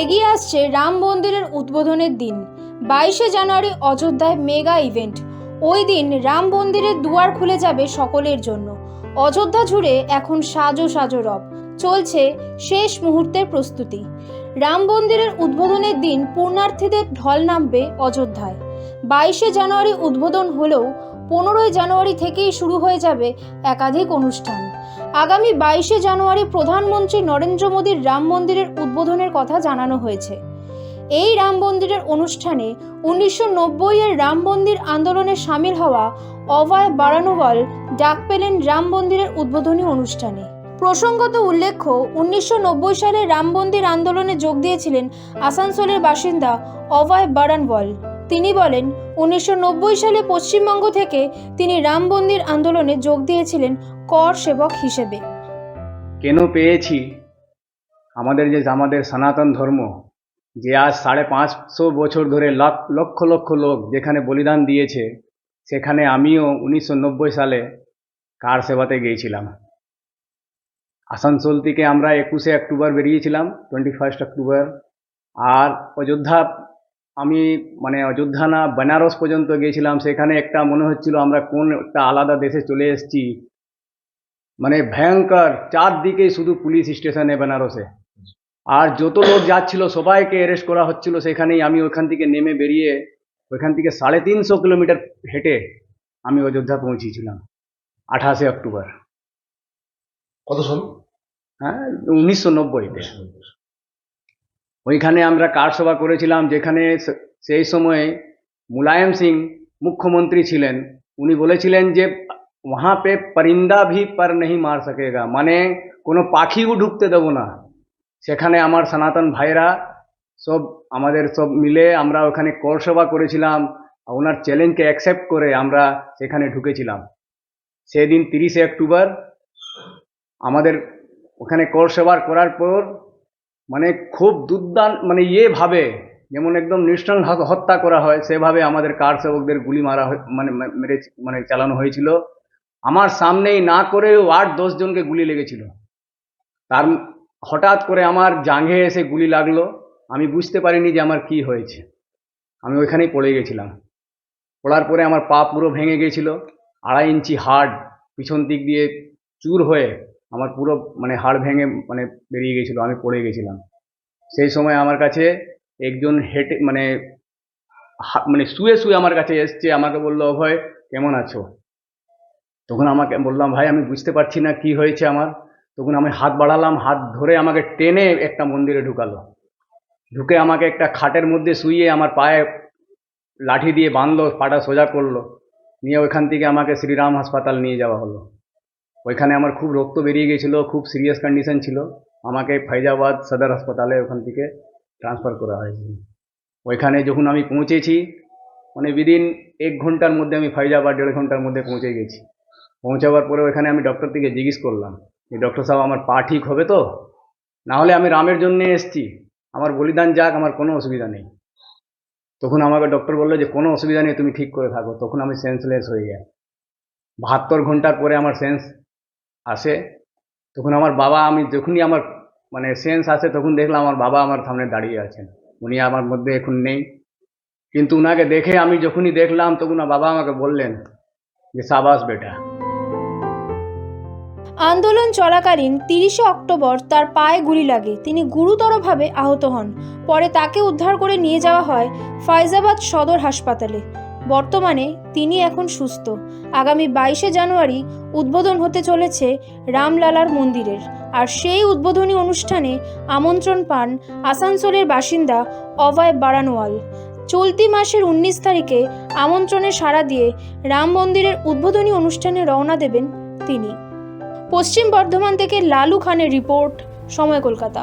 এগিয়ে আসছে রাম মন্দিরের উদ্বোধনের দিন। বাইশে জানুয়ারি অযোধ্যায় মেগা ইভেন্ট। ওই দিন রাম মন্দিরের দুয়ার খুলে যাবে সকলের জন্য। অযোধ্যা জুড়ে এখন সাজো সাজো রব। চলছে শেষ মুহূর্তের প্রস্তুতি। রাম মন্দিরের উদ্বোধনের দিন পূর্ণার্থীদের ঢল নামবে অযোধ্যায়। বাইশে জানুয়ারি উদ্বোধন হলেও পনেরোই জানুয়ারি থেকেই শুরু হয়ে যাবে একাধিক অনুষ্ঠান। আগামী বাইশে জানুয়ারি প্রধানমন্ত্রী নরেন্দ্র মোদীর রাম মন্দিরের উদ্বোধনের কথা জানানো হয়েছে। এই রাম মন্দিরের অনুষ্ঠানে উনিশশো নব্বই এর রাম মন্দির আন্দোলনে সামিল হওয়া অভয় বারানোয়াল ডাক পেলেন রাম মন্দিরের উদ্বোধনী অনুষ্ঠানে। প্রসঙ্গত উল্লেখ্য, উনিশশো নব্বই সালে রাম মন্দির আন্দোলনে যোগ দিয়েছিলেন আসানসোলের বাসিন্দা অভয় বারানওয়াল। তিনি বলেন, উনিশশো নব্বই সালে পশ্চিমবঙ্গ থেকে তিনি রাম মন্দির আন্দোলনে যোগ দিয়েছিলেন কর সেবক হিসেবে। কেন পেয়েছি? আমাদের যে আমাদের সনাতন ধর্ম, যে আজ সাড়ে পাঁচশো বছর ধরে লাখ, লক্ষ লক্ষ লোক যেখানে বলিদান দিয়েছে, সেখানে আমিও উনিশশো নব্বই সালে কার সেবাতে গিয়েছিলাম। আসানসোল থেকে আমরা একুশে অক্টোবর বেরিয়েছিলাম টোয়েন্টি ফার্স্ট অক্টোবর। আর অযোধ্যা আমি মানে অযোধ্যা না বেনারস পর্যন্ত গিয়েছিলাম সেখানে একটা মনে হচ্ছিল আমরা কোন একটা আলাদা দেশে চলে এসেছি। মানে ভয়ঙ্কর চারদিকেই শুধু পুলিশ স্টেশনে বেনারসে। আর যত লোক যাচ্ছিল সবাইকে অ্যারেস্ট করা হচ্ছিল সেখানেই আমি ওখান থেকে নেমে বেরিয়ে ওইখান থেকে সাড়ে তিনশো কিলোমিটার হেঁটে আমি অযোধ্যা পৌঁছেছিলাম আঠাশে অক্টোবর। কত সাল? হ্যাঁ উনিশশো নব্বইতে। ওইখানে আমরা কারসভা করেছিলাম, যেখানে সেই সময়ে মুলায়ম সিং মুখ্যমন্ত্রী ছিলেন। উনি বলেছিলেন যে, ওহা পে পরিন্দা ভি পর নেই মার সকেগা। মানে কোনো পাখিও ঢুকতে দেবো না। সেখানে আমার সনাতন ভাইরা সব, আমাদের সব মিলে আমরা ওখানে করসভা করেছিলাম ওনার চ্যালেঞ্জকে অ্যাকসেপ্ট করে আমরা সেখানে ঢুকেছিলাম। সেদিন তিরিশে অক্টোবর আমাদের ওখানে করসেবার করার পর মানে খুব দুর্দান্ত মানে ইয়ে ভাবে, যেমন একদম নিষ্ঠুর হ- হত্যা করা হয়, সেভাবে আমাদের কার সেবকদের গুলি মারা মানে মেরে মানে চালানো হয়েছিল। আমার সামনেই না করেও আট, দশ জনকে গুলি লেগেছিল। তার হঠাৎ করে আমার জাঙ্ঘে এসে গুলি লাগল। আমি বুঝতে পারিনি যে আমার কি হয়েছে। আমি ওইখানেই পড়ে গেছিলাম। পড়ার পরে আমার পা পুরো ভেঙে গিয়েছিল আড়াই ইঞ্চি হাড় পিছন দিক দিয়ে চুর হয়ে আমার পুরো মানে হাড় ভেঙে মানে বেরিয়ে গেছিল, আমি পড়ে গেছিলাম। সেই সময় আমার কাছে একজন হেঁটে মানে মানে শুয়ে শুয়ে আমার কাছে এসছে, আমাকে বলল, অভয়, কেমন আছো? তখন আমাকে বললাম, ভাই, আমি বুঝতে পারছি না কি হয়েছে আমার। তখন আমি হাত বাড়ালাম, হাত ধরে আমাকে টেনে একটা মন্দিরে ঢুকালো। ঢুকে আমাকে একটা খাটের মধ্যে শুইয়ে আমার পায়ে লাঠি দিয়ে বাঁধলো, পাটা সোজা করল। নিয়ে ওইখান থেকে আমাকে শ্রীরাম হাসপাতাল নিয়ে যাওয়া হলো। ওইখানে আমার খুব রক্ত বেরিয়ে গিয়েছিল, খুব সিরিয়াস কন্ডিশন ছিল। আমাকে ফাইজাবাদ সদর হাসপাতালে ওখান থেকে ট্রান্সফার করা হয়েছিল ওইখানে যখন আমি পৌঁছেছি মানে বিদিন এক ঘণ্টার মধ্যে আমি ফাইজাবাদ দেড় ঘণ্টার মধ্যে পৌঁছে গেছি। পৌঁছাবার পরে ওইখানে আমি ডক্টর থেকে জিজ্ঞেস করলাম যে ডক্টর সাহেব, আমার পা ঠিক হবে তো? না হলে আমি রামের জন্যে এসেছি। আমার বলিদান যাক, আমার কোনো অসুবিধা নেই। তখন আমাকে ডক্টর বলল যে, কোনো অসুবিধা নেই, তুমি ঠিক করে থাকো। তখন আমি সেন্সলেস হয়ে যাই বাহাত্তর ঘণ্টার পরে আমার সেন্স আসে। তখন আমার বাবা, আমি যখনই আমার মানে সেন্স আসে, তখন দেখলাম আমার বাবা আমার সামনে দাঁড়িয়ে আছেন। উনি আমার মধ্যে এখন নেই। কিন্তু উনাকে দেখে আমি যখনই দেখলাম, তখন বাবা আমাকে বললেন যে, সাবাস বেটা। আন্দোলন চলাকালীন তিরিশে অক্টোবর তার পায়ে গুলি লাগে। তিনি গুরুতরভাবে আহত হন। পরে তাকে উদ্ধার করে নিয়ে যাওয়া হয় ফাইজাবাদ সদর হাসপাতালে। বর্তমানে তিনি এখন সুস্থ। আগামী বাইশে জানুয়ারি উদ্বোধন হতে চলেছে রামলালার মন্দিরের। আর সেই উদ্বোধনী অনুষ্ঠানে আমন্ত্রণ পান আসানসোলের বাসিন্দা অভয় বারানোয়াল। চলতি মাসের উনিশ তারিখে আমন্ত্রণে সাড়া দিয়ে রাম মন্দিরের উদ্বোধনী অনুষ্ঠানে রওনা দেবেন তিনি। পশ্চিম বর্ধমান থেকে লালু খানের রিপোর্ট, সময় কলকাতা।